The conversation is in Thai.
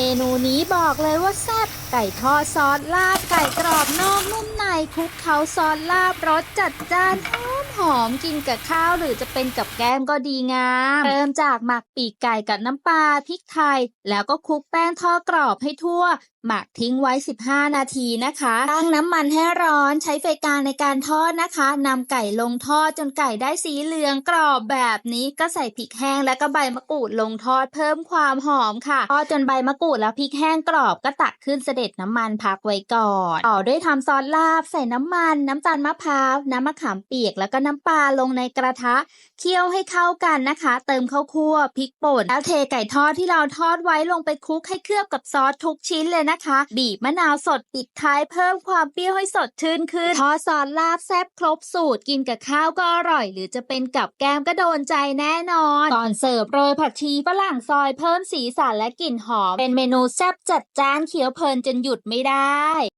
เมนูนี้บอกเลยว่าแซ่บไก่ทอดซอสลาบไก่กรอบนอกนุ่มในคลุกเขาซอสลาบรสจัดจ้าน หอมกินกับข้าวหรือจะเป็นกับแก้มก็ดีงาม เริ่มจากหมักปีกไก่กับน้ำปลาพริกไทย แล้วก็คลุกแป้งทอดกรอบให้ทั่ว หมักทิ้งไว้ 15 นาทีนะคะตั้งน้ำมันให้ร้อนใช้ไฟกลางในการทอดนะคะนำไก่ลงทอดจนไก่ได้สีเหลืองกรอบแบบนี้ก็ใส่พริกแห้งและก็ใบมะกรูดลงทอดเพิ่มความหอมค่ะทอดจนใบมะกรูดแล้วพริกแห้งกรอบก็ตักขึ้นเสด็จน้ำมันพักไว้ก่อน ต่อด้วยทำซอสลาบใส่น้ำมัน น้ำตาลมะพร้าวน้ำมะขามเปียกแล้วก็น้ำปลาลงในกระทะ เคี่ยวให้เข้ากันนะคะ เติมข้าวคั่วพริกป่น แล้วเทไก่ทอดที่เราทอดไว้ลงไปคลุกให้เคลือบกับซอสทุกชิ้นเลยนะคะ บีบมะนาวสดปิดท้ายเพิ่มความเปรี้ยวให้สดชื่นขึ้นทอดซอสลาบแซ่บครบสูตรกินกับข้าวก็อร่อย หรือจะเป็นกับแก้มก็โดนใจแน่นอนก่อนเสิร์ฟโรยผักชีฝรั่งซอยเพิ่มสีสันและกลิ่นหอม เป็นเมนูแซ่บจัดจ้านเคี้ยวเพลินจนหยุดไม่ได้